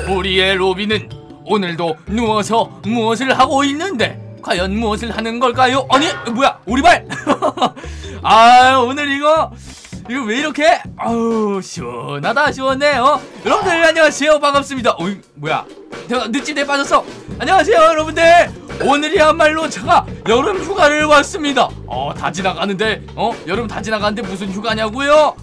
우리의 로비는 오늘도 누워서 무엇을 하고 있는데? 과연 무엇을 하는 걸까요? 아니 뭐야 오리발! 아 오늘 이거 이거 왜 이렇게? 아우 시원하다 시원해요 여러분들 안녕하세요. 반갑습니다. 어이 뭐야? 내가 늦집에 빠졌어 안녕하세요 여러분들. 오늘이야말로 제가 여름 휴가를 왔습니다. 어 다 지나가는데 어? 여름 다 지나가는데 무슨 휴가냐고요?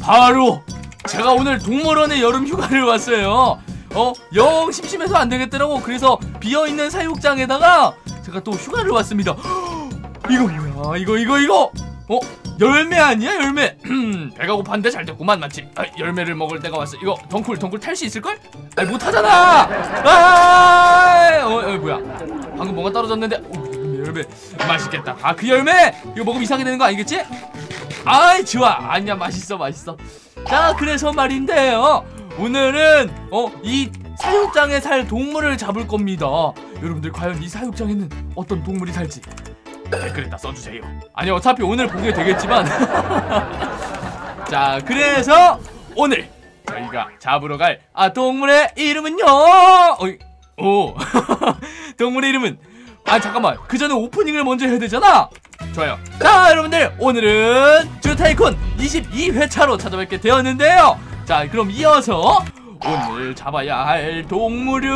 바로 제가 오늘 동물원에 여름 휴가를 왔어요 어, 영 심심해서 안 되겠더라고. 그래서 비어있는 사육장에다가 제가 또 휴가를 왔습니다. 이거 뭐야? 이거, 이거, 이거! 어? 열매 아니야? 열매! 배가 고팠는데 잘 됐구만, 맞지? 아, 열매를 먹을 때가 왔어. 이거 덩쿨, 덩쿨 탈 수 있을걸? 아니, 못하잖아! 아! 어, 어, 뭐야? 방금 뭔가 떨어졌는데, 오, 열매. 맛있겠다. 아, 그 열매! 이거 먹으면 이상하게 되는 거 아니겠지? 아이, 좋아. 아니야, 맛있어, 맛있어. 자, 그래서 말인데요. 오늘은 어 이 사육장에 살 동물을 잡을 겁니다. 여러분들 과연 이 사육장에는 어떤 동물이 살지 댓글에다 써주세요. 아니 어차피 오늘 보게 되겠지만 자 그래서 오늘 저희가 잡으러 갈 아 동물의 이름은요. 어이, 오 동물의 이름은 아 잠깐만 그 전에 오프닝을 먼저 해야 되잖아. 좋아요. 자 여러분들 오늘은 주타이콘 22회차로 찾아뵙게 되었는데요. 자 그럼 이어서 오늘 잡아야 할 동물은?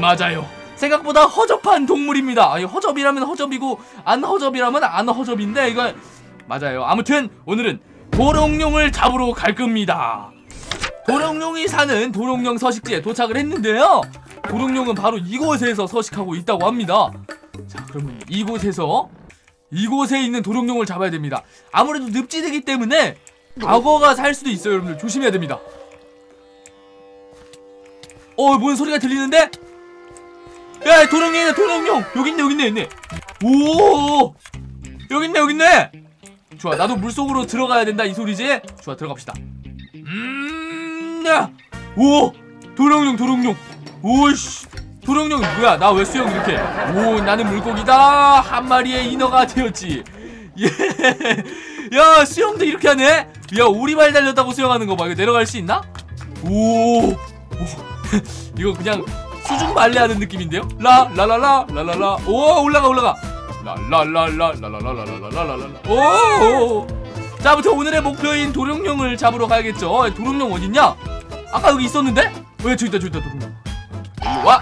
맞아요. 생각보다 허접한 동물입니다. 아니 허접이라면 허접이고 안 허접이라면 안 허접인데 이거 맞아요. 아무튼 오늘은 도롱뇽을 잡으러 갈 겁니다. 도롱뇽이 사는 도롱뇽 서식지에 도착을 했는데요. 도롱뇽은 바로 이곳에서 서식하고 있다고 합니다. 자 그러면 이곳에서 이곳에 있는 도롱뇽을 잡아야 됩니다. 아무래도 늪지대기 때문에 악어가 살 수도 있어요 여러분들. 조심해야 됩니다. 어 뭔 소리가 들리는데? 야 도롱뇽이네 도롱뇽 여기 있네 여기 있네 있네. 오! 여기 있네 여기 있네. 좋아 나도 물속으로 들어가야 된다 이 소리지? 좋아 들어갑시다. 음야오! 도롱뇽 도롱뇽 오이씨. 도롱뇽 뭐야? 나 왜 수영 이렇게? 오 나는 물고기다. 한 마리의 인어가 되었지 예 야 수영도 이렇게 하네 야 오리발 달렸다고 수영하는 거 봐 이거 내려갈 수 있나? 오, 오. 이거 그냥 수중 발레 하는 느낌인데요? 라 라라라 라라라 오 올라가 올라가 라라라라라라라라라라라 오. 자, 아무튼 오늘의 목표인 도룡룡을 잡으러 가야겠죠. 도룡룡 어딨냐? 아까 여기 있었는데? 왜 저기 있다 저기 있다 도룡룡.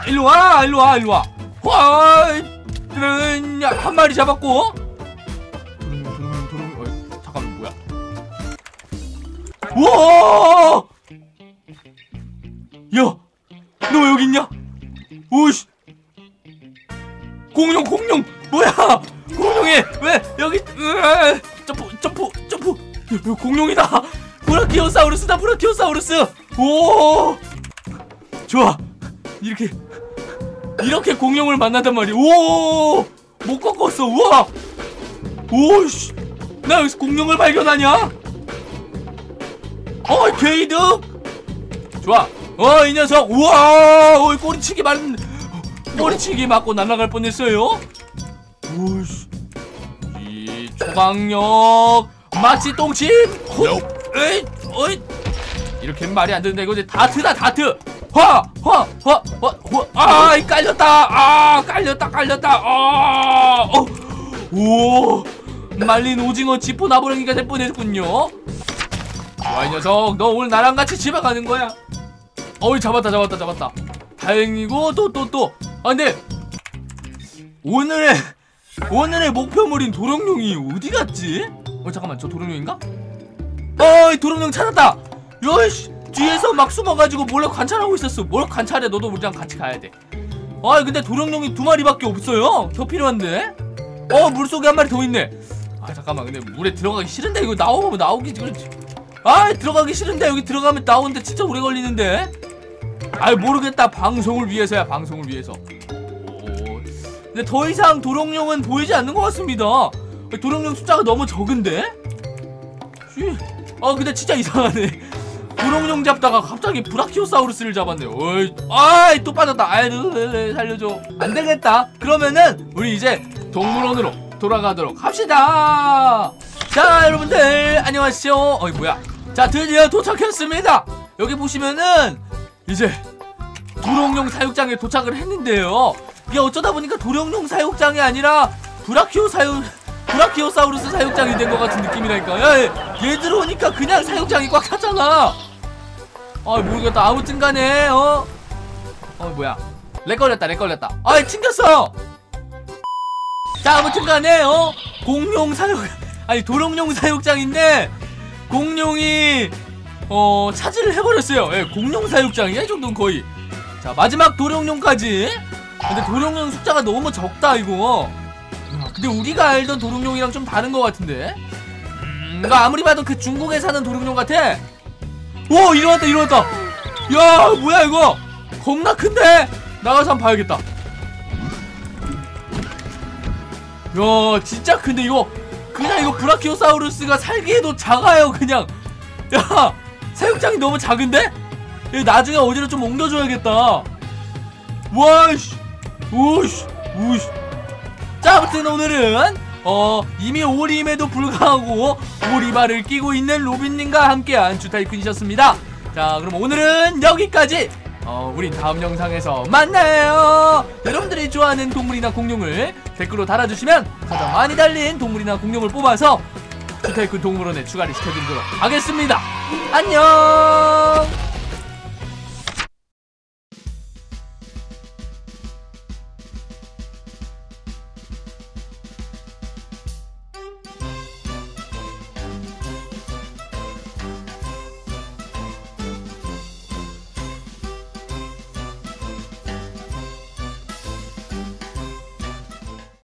일로 와 일로 와 일로 와 음, 야, 한 마리 잡았고. 와! 야, 너 왜 여기 있냐? 오씨, 공룡, 공룡, 뭐야? 공룡이 왜 여기? 으아, 점프, 점프, 점프. 공룡이다. 브라키오사우루스다, 브라키오사우루스. 오, 좋아. 이렇게 이렇게 공룡을 만난단 말이야. 오, 못 꺾었어. 우와. 오씨, 나 여기서 공룡을 발견하냐? 어, 게이득! 좋아. 어, 이 녀석. 우와! 어, 꼬리치기 맞, 꼬리치기 맞고 날아갈 뻔했어요. 오씨. 이 초강력. 마치 똥침. 호, 에이, 어이. 이렇게 말이 안 되는데, 이거 이제 다트다, 다트! 화! 화! 화! 화! 화! 아, 이 깔렸다! 아, 깔렸다, 깔렸다! 아! 어! 오! 말린 오징어 지포 나부랭이가 될 뻔했군요. 좋아 이 녀석. 너 오늘 나랑 같이 집에 가는 거야? 어이 잡았다 잡았다 잡았다. 다행이고 또 또 또 아 근데 오늘의 오늘의 목표물인 도롱뇽이 어디 갔지? 어 잠깐만. 저 도롱뇽인가? 어이 도롱뇽 찾았다. 여이씨 뒤에서 막 숨어가지고 몰래 관찰하고 있었어. 뭘 관찰해. 너도 우리랑 같이 가야 돼 아 근데 도롱뇽이 두 마리밖에 없어요. 더 필요한데? 어 물속에 한 마리 더 있네. 아 잠깐만. 근데 물에 들어가기 싫은데? 이거 나오면 나오기 지금 아 들어가기 싫은데 여기 들어가면 나오는데 진짜 오래 걸리는데? 아 모르겠다. 방송을 위해서야 방송을 위해서. 오. 근데 더 이상 도롱뇽은 보이지 않는 것 같습니다. 도롱뇽 숫자가 너무 적은데? 씨. 아 근데 진짜 이상하네. 도롱뇽 잡다가 갑자기 브라키오사우루스를 잡았네 어이 아이 또 빠졌다. 아이 살려줘. 안 되겠다. 그러면은 우리 이제 동물원으로 돌아가도록 합시다 자 여러분들 안녕하세요 어이 뭐야 자 드디어 도착했습니다 여기 보시면은 이제 도룡용 사육장에 도착을 했는데요. 이게 어쩌다 보니까 도룡용 사육장이 아니라 브라키오 사육 브라키오사우루스 사육장이 된 것 같은 느낌이라니까. 야, 얘, 얘들 오니까 그냥 사육장이 꽉 찼잖아. 아 모르겠다. 아무튼 간에 어, 어 뭐야? 렉 걸렸다. 렉 걸렸다. 아, 튕겼어. 자, 아무튼 간에 어 공룡 사육 아니 도룡용 사육장인데 공룡이 어 차지를 해버렸어요. 예, 공룡 사육장이야 이 정도는 거의. 자 마지막 도룡용까지. 근데 도룡용 숫자가 너무 적다 이거. 야, 근데 우리가 알던 도룡용이랑 좀 다른 것 같은데. 음, 이거 아무리 봐도 그 중국에 사는 도룡용 같아. 오 일어났다 일어났다. 야 뭐야 이거? 겁나 큰데. 나가서 한번 봐야겠다. 야 진짜 큰데 이거 그냥 이거 브라키오사우루스가 살기에도 작아요 그냥. 야 사육장이 너무 작은데? 이거 나중에 어디로 좀 옮겨줘야겠다. 와이씨 우씨 우씨. 자 아무튼 오늘은 어 이미 오림에도 불구하고 오리발을 끼고 있는 로빈님과 함께한 주타이쿤이셨습니다. 자 그럼 오늘은 여기까지 어, 우린 다음 영상에서 만나요. 여러분들이 좋아하는 동물이나 공룡을 댓글로 달아주시면 가장 많이 달린 동물이나 공룡을 뽑아서 주타이쿤 동물원에 추가를 시켜드리도록 하겠습니다. 안녕.